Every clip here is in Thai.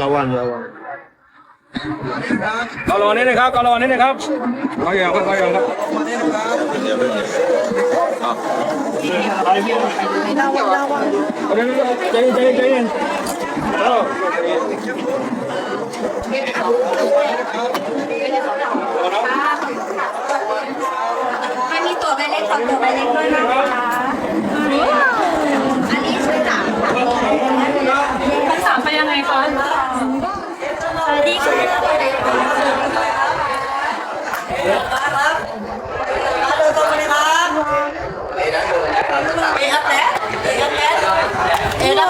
ระวังระวังก็รอนิดนึงครับก็รอนิดนึงครับขออย่างครับขออย่างครับเดี๋ยวเดี๋ยวเดี๋ยวใจเย็นใจเย็นใจเย็นเออ อันนี้ตัวใบเล็กของตัวใบเล็กด้วยนะคะอันนี้ช่วยจ่ายค่ะ ชั้นสามไปยังไงคะ สวัสดีค่ะ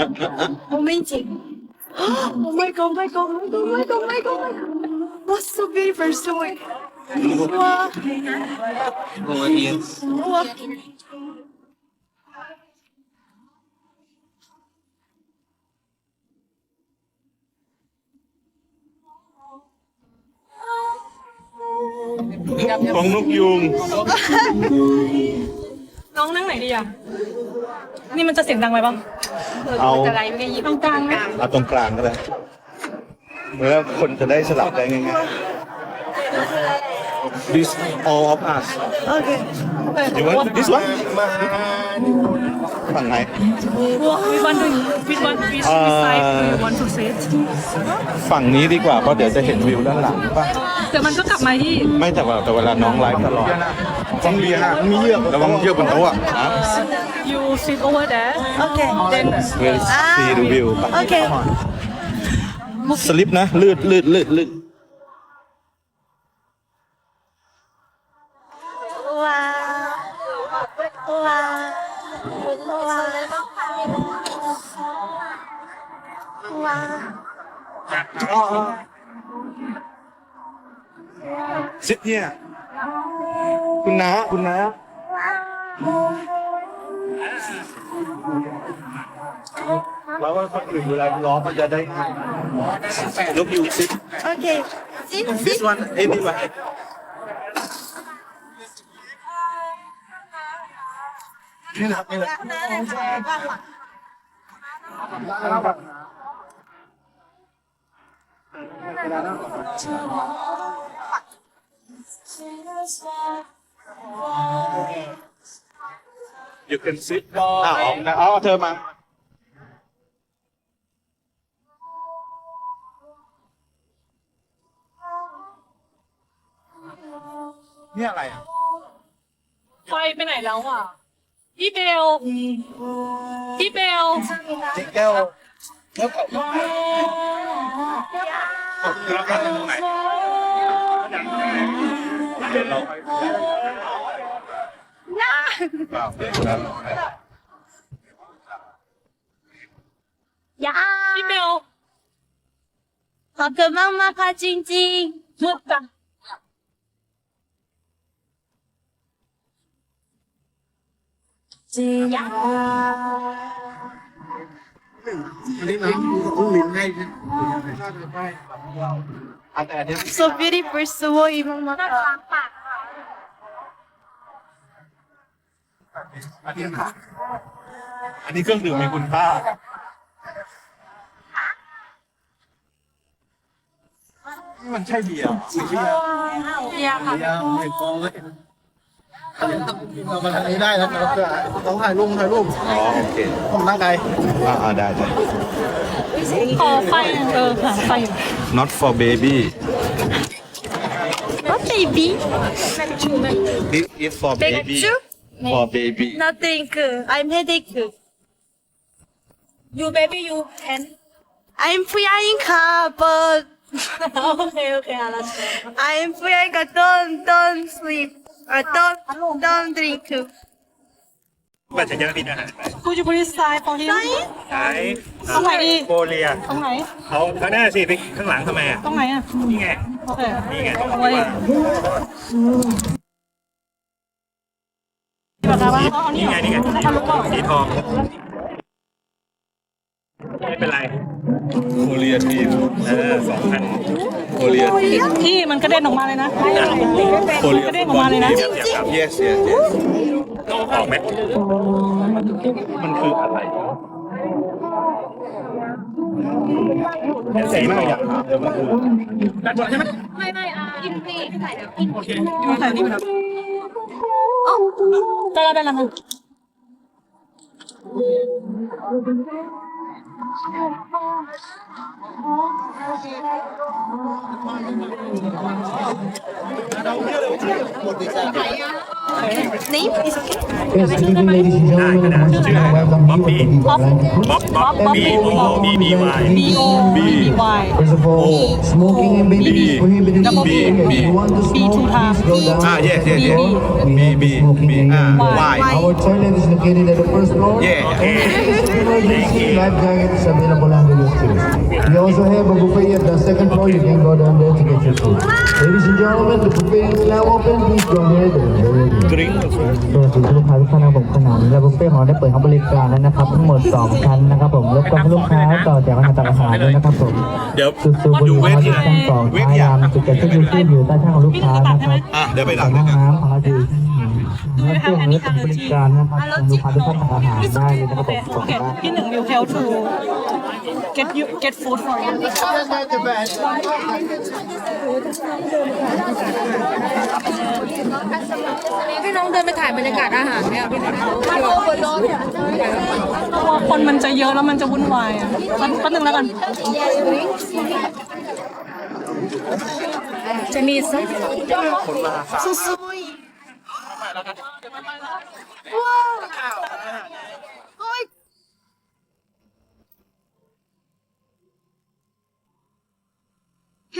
Amazing. Oh my god, my god, my god, my god, my god, my god. That's so beautiful, so much. Wow. นกยุงน้องนั่งไหนดีอะ นี่มันจะเสียงดังไหมบ้างเอาจะไรไม่ได้ยินตรงกลางไหมเอาตรงกลางก็ได้เมื่อคนจะได้สลับได้ง่ายๆ This all of us Okay. You want this one ฝั่งไหนวิวันดูวิวันวิสอ่าไซด์ดูวันทูเซตฝั่งนี้ดีกว่าเพราะเดี๋ยวจะเห็นวิวด้านหลังป่ะแต่มันก็กลับมาที่ไม่แต่ว่าแต่เวลาน้องไลฟ์ตลอดต้องเบียร์มีเยอะระวังเยอะบนโต๊ะอะนะ you sit over there Okay. then We'll see the view ป่ะ Okay. สลิปนะ ลืดลืดลืดลืด ซิดเนี่ยคุณน้าคุณน้าแล้วว่าคนอื่นเวลาล้อมันจะได้ลบยูซิด Okay. Sit, this sit. one anyone นี่นะครับนี่แหละ you can sit อ้าวเอาเอาเอาเธอมา เนี่ยอะไรอะ ไฟไปไหนแล้วอะ พี่เบล พี่เบล จิกเกิลแล้วก็แล้วก็ตยาพี่เบลขอบคุณมากมากค่ะจริงๆมุดป จัง这样。อันแต่อันเนี้ย So beautiful, so mama. อันนี้อันนี้เครื่องดื่มมีคุณค่านี่มันใช่เบียร์ไม่ใช่เบียร์เบียร์ค่ะเบียร์ไม่พอเลย เรามาทางนี้ได้แล้วเราจะต้องถ่ายรูปถ่ายรูปอ๋อโอเคผมนั่งไกลอ่าอ่าได้ได้ ขอไฟเออค่ะไฟ not for baby What baby? this is for baby Pikachu? for baby Nothing. I'm headache. you baby you and I'm flying car, but โอเคโอเคอะไร I'm flying car. Don't don't sleep. Or don't don't drink. บัตรชยาพิษอาหารไป Could you please sign for him ขายตรงไหนดีโปเลียตรงไหน เอาข้างหน้าสิไปข้างหลังทำไมอะตรงไหนอะ นี่ไง โอเค นี่ไงตรงเอานี้ไว้ว่าปากกาบ้างเอานี่นี่เหรไงอนี่ไงทะลุก่อนสีทองไม่เป็นไรโคเรียทีมเออสองพันโคเรียทีม พี่มันกระเด็นออกมาเลยนะโคเรียกระเด็นออกมาเลยนะเดี๋ยวเดี๋ยวครับ yes yes yes ออกไหมมันคืออะไรเป็นสีมากอยากถามเลยมันคือด้านบนใช่ไหมไม่ไม่อะอินซีใส่แล้วอินโอเคใส่นี่ไปครับได้แล้วได้แล้วนะ หมดดีใจ Name is okay. Yes, ladies and gentlemen. Once again, welcome you Bob, Bob, Bob, B O B B Y. B O B B Y. First of all, smoking in babies is prohibited. If you want to smoke, please go down. Ah, yes, yes, yes. We have smoking in Why? Our toilet is located at the first floor. Yeah. Emergency life is available under your stairs. We also have a buffet at the second floor. You can go down there to get your food. Ladies and gentlemen, the buffet is now open. Please go ahead and go in. ดริงสวัสดีลูกค้าทุกท่านนะครับผมขณะนี้เราบุฟเฟ่ต์ของเราได้เปิดให้บริการแล้วนะครับ ทั้งหมด2ชั้นนะครับผมรบกวนให้ลูกค้าต่อแถวกันตักอาหารด้วยนะครับผมเดี๋ยวสุดๆบอยู่ริเวการทีที่ชั้นสองท้ายรามจุดเก็บที่ยูทูบอยู่ใต้ช่างของลูกค้านะครับอะเดี๋ยวไปหลัส่วงนนะห้องครับน้ำของเราอยู่ที่นี่และช่วงนี้เป็นบริการนะครับลูกค้าทุกท่านตักอาหารได้เลยนะครับผมโอเคพี่หนึ่ง will help to get you get food for you ให้น้องเดินไปถ่ายบรรยากาศอาหารเนี่ยพี่มาโลบนรถเพราะว่าคนมันจะเยอะแล้วมันจะวุ่นวายอะแป๊บแป๊บนึงแล้วกัน จะมีสัก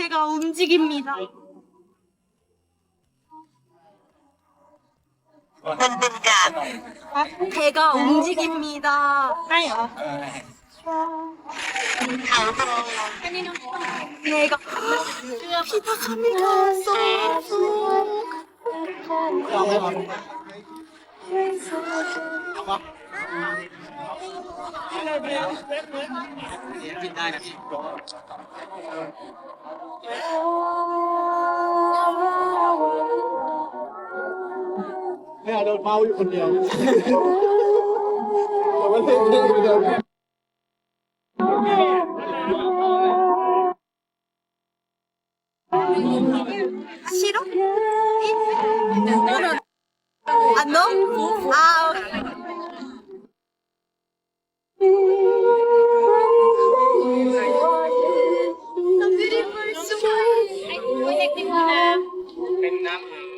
제가 움직입니다. 배가 움직입니다. 배가 피가 갑니다. 아, ไม่เอาโดนเมาอยู่คนเดียวแต่ว่าเล่นเล่นไปเดิน白えあのあー เด็กริมน้เป็นน้ำ